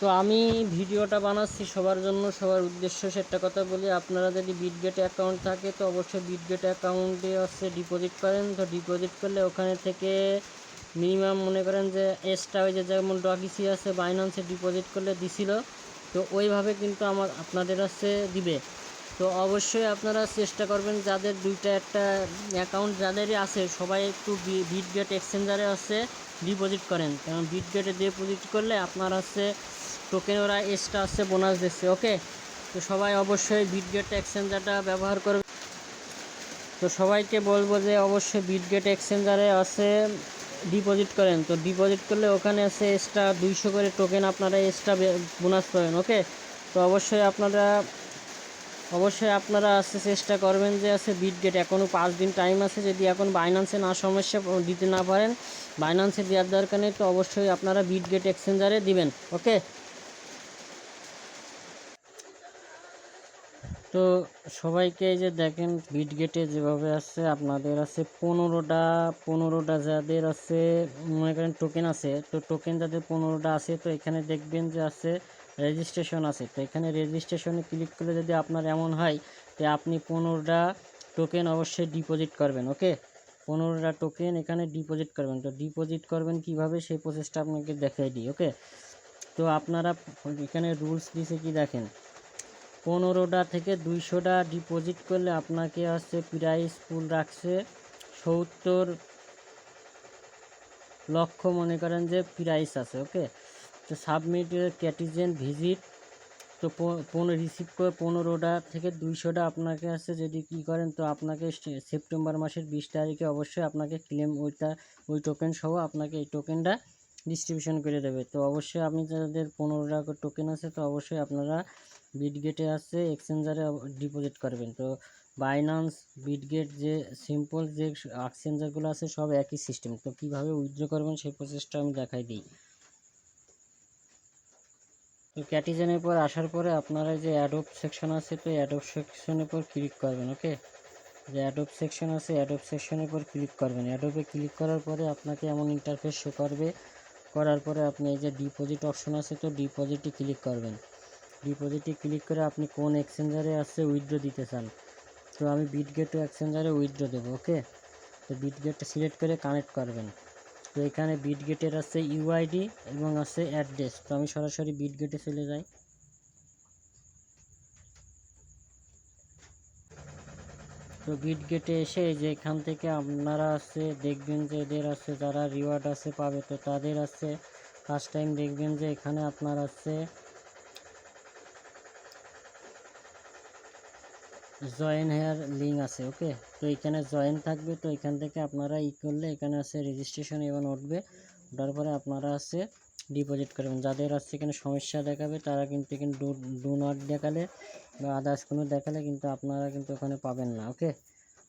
তো আমি ভিডিওটা বানাচ্ছি সবার জন্য, সবার উদ্দেশ্য সেটা কথা বলি। আপনারা যদি বিটগেট অ্যাকাউন্ট থাকে তো অবশ্যই বিটগেট অ্যাকাউন্টে হচ্ছে ডিপোজিট করেন। তো ডিপোজিট করলে ওখানে থেকে মিনিমাম মনে করেন যে এক্সট্রা ওই যে যেমন ডকিসি আছে বাইনান্সে ডিপোজিট করলে দিছিল। তো ওইভাবে কিন্তু আমার, আপনাদের হচ্ছে দিবে। তো অবশ্যই আপনারা চেষ্টা করবেন যাদের দুইটা একটা অ্যাকাউন্ট যাদেরই আছে, সবাই একটু বিটগেট এক্সচেঞ্জারে হচ্ছে ডিপোজিট করেন। কারণ বিটগেটে ডিপোজিট করলে আপনার হচ্ছে টোকেন ওরা এক্সট্রা হচ্ছে বোনাস দিচ্ছে ওকে তো সবাই অবশ্যই বিটগেট এক্সচেঞ্জারটা ব্যবহার করবে তো সবাইকে বলব যে অবশ্যই বিটগেট এক্সচেঞ্জারে আছে ডিপোজিট করেন। তো ডিপোজিট করলে ওখানে আছে এক্সট্রা দুইশো করে টোকেন আপনারা এক্সট্রা বোনাস পাবেন ওকে তো অবশ্যই আপনারা অবশ্যই আপনারা আসতে চেষ্টা করবেন যে আছে বিটগেট এখনও পাঁচ দিন টাইম আছে, যদি এখন বাইন্যান্সে না সমস্যা দিতে না পারেন বাইন্যান্সে দেওয়ার দরকার নেই, তো অবশ্যই আপনারা বিটগেট এক্সচেঞ্জারে দিবেন ওকে তো সবাইকে এই যে দেখেন বিটগেটে যেভাবে আছে, আপনাদের আছে পনেরোটা পনেরোটা যাদের আছে, মনে করেন টোকেন আছে, তো টোকেন যাদের পনেরোটা আছে, তো এখানে দেখবেন যে আছে রেজিস্ট্রেশন আছে। তো এখানে রেজিস্ট্রেশনে ক্লিক করলে যদি আপনার এমন হয়, যে আপনি পনেরোটা টোকেন অবশ্যই ডিপোজিট করবেন ওকে পনেরোটা টোকেন এখানে ডিপোজিট করবেন। তো ডিপোজিট করবেন কীভাবে? সেই প্রসেসটা আপনাকে দেখাই দিই ওকে তো আপনারা এখানে রুলস দিছে কি দেখেন? পনেরোটা থেকে দুইশোটা ডিপোজিট করলে আপনাকে হচ্ছে প্রাইস ফুল রাখছে সত্তর লক্ষ মনে করেন যে প্রাইস আছে ওকে তো সাবমিট ক্যাটিজেন ভিজিট তো পনেরো রিসিভ করে পনেরোটা থেকে দুইশোটা আপনাকে আছে, যদি কী করেন তো আপনাকে সেপ্টেম্বর মাসের বিশ তারিখে অবশ্যই আপনাকে ক্লেম ওইটা, ওই টোকেন সহ আপনাকে এই টোকেনটা ডিস্ট্রিবিউশন করে দেবে। তো অবশ্যই আপনি যাদের পনেরোটা টাকা টোকেন আছে, তো অবশ্যই আপনারা বিটগেটে আছে এক্সচেঞ্জারে ডিপোজিট করবেন। তো বাইনান্স বিটগেট যে সিম্পল যে এক্সচেঞ্জারগুলো আছে, সব একই সিস্টেম তো কীভাবে উইথড্র করবেন সেই প্রসেসটা আমি দেখাই দিই। ক্যাটিজেনের পর আসার পরে আপনারা যে অ্যাডোপ সেকশন আছে, তো অ্যাডোপ সেকশনের পর ক্লিক করবেন, ওকে? যে অ্যাডোপ সেকশন আছে অ্যাডোপ সেকশনের পর ক্লিক করবেন। অ্যাডোপে ক্লিক করার পরে আপনাকে এমন ইন্টারফেস শো করবে। করার পরে আপনি এই যে ডিপোজিট অপশন আছে, তো ডিপোজিটে ক্লিক করবেন। ডিপোজিটে ক্লিক করে আপনি কোন এক্সচেঞ্জারে আছে উইথড্র দিতে চান। তো আমি বিটগেট এক্সচেঞ্জারে উইথড্র দেবো, ওকে? তো বিটগেটটা সিলেক্ট করে কানেক্ট করবেন। তো এখানে বিট গেটের আছে ইউআইডি এবং আছে অ্যাড্রেস তো আমি সরাসরি বিট গেটে চলে যাই। তো বিট গেটে এসে যে এখান থেকে আপনারা আছে, দেখবেন যে এদের আছে, যারা রিওয়ার্ড আছে, পাবে, তো তাদের আছে। ফার্স্ট টাইম দেখবেন যে এখানে আপনার আছে জয়েন হেয়ার লিঙ্ক আছে ওকে তো এখানে জয়েন থাকবে, তো এখান থেকে আপনারা ই করলে এখানে আছে রেজিস্ট্রেশন এবং উঠবে। ওঠার পরে আপনারা আছে ডিপোজিট করবেন। যাদের আছে এখানে সমস্যা দেখাবে, তারা কিন্তু এখানে ডু নট দেখালে বা আদার্স কোনো দেখালে কিন্তু আপনারা কিন্তু ওখানে পাবেন না ওকে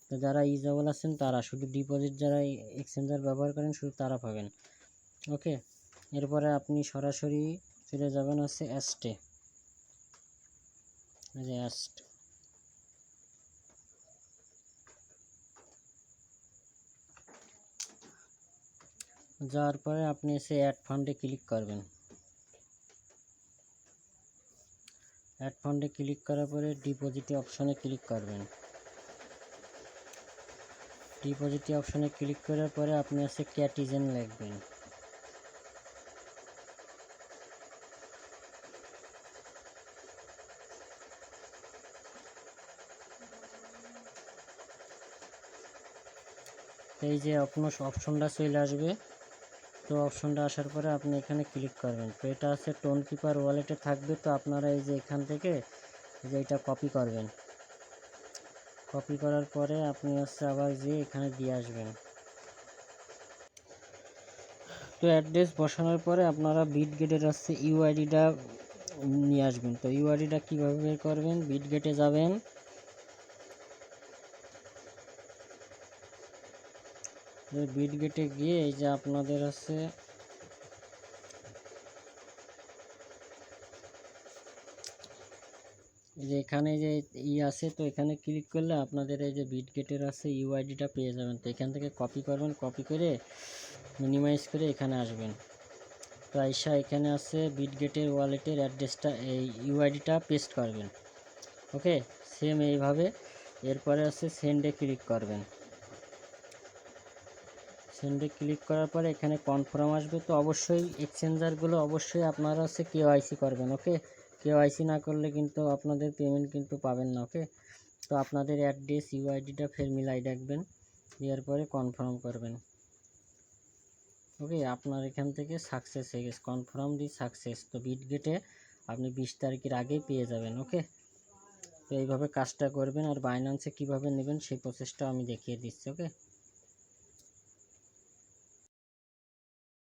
তো যারা ইজাবল আছেন, তারা শুধু ডিপোজিট যারা এক্সচেঞ্জার ব্যবহার করেন, শুধু তারা পাবেন ওকে এরপরে আপনি সরাসরি চলে যাবেন হচ্ছে অ্যাস্টে যে অ্যাস্ট যাওয়ার পরে আপনি এসে অ্যাড ফান্ডে ক্লিক করবেন। অ্যাড ফান্ডে ক্লিক করার পরে ডিপোজিটে অপশনে ক্লিক করবেন। ডিপোজিটে অপশনে ক্লিক করার পরে আপনি আছে ক্যাটিজেন লিখবেন। এই যে আপনার অপশনটা চলে আসবে। তো অপশনটা আসার পরে আপনি এখানে ক্লিক করবেন। তো এটা আছে টোন কিপার ওয়ালেটে থাকবে। তো আপনারা এই যে এখান থেকে যে এটা কপি করবেন। কপি করার পরে আপনি হচ্ছে আবার যে এখানে দিয়ে আসবেন। তো অ্যাড্রেস বসানোর পরে আপনারা বিট গেটের হচ্ছে ইউআইডিটা নিয়ে আসবেন। তো ইউআইডিটা কীভাবে বের করবেন? বিট গেটে যাবেন। বিট গেটে গিয়ে এই যে আপনাদের আছে যে এখানে যে ই আছে, তো এখানে ক্লিক করলে আপনাদের এই যে বিট গেটের আছে ইউআইডিটা পেয়ে যাবেন। তো এখান থেকে কপি করবেন কপি করে মিনিমাইজ করে এখানে আসবেন। তো আইসা এখানে আছে বিটগেটের ওয়ালেটের অ্যাড্রেসটা, এই ইউআইডিটা পেস্ট করবেন। ওকে? সেম এইভাবে। এরপরে আছে সেন্ডে ক্লিক করবেন। সেন্ডে ক্লিক করার পরে এখানে কনফার্ম আসবে, তো অবশ্যই এক্সচেঞ্জারগুলো অবশ্যই আপনারা হচ্ছে কেওআইসি করবেন, ওকে? কেওআইসি না করলে কিন্তু আপনাদের পেমেন্ট কিন্তু পাবেন না, ওকে? তো আপনাদের অ্যাড্রেস, ইউআইডিটা ফের মিলাই রাখবেন, দেওয়ার পরে কনফার্ম করবেন, ওকে? আপনার এখান থেকে সাকসেস হয়ে গেছে, কনফার্ম দি সাকসেস, তো বিটগেটে আপনি বিশ তারিখের আগেই পেয়ে যাবেন, ওকে? তো এইভাবে কাজটা করবেন আর বাইন্যান্সে কীভাবে নেবেন সেই প্রসেসটা আমি দেখিয়ে দিচ্ছি, ওকে?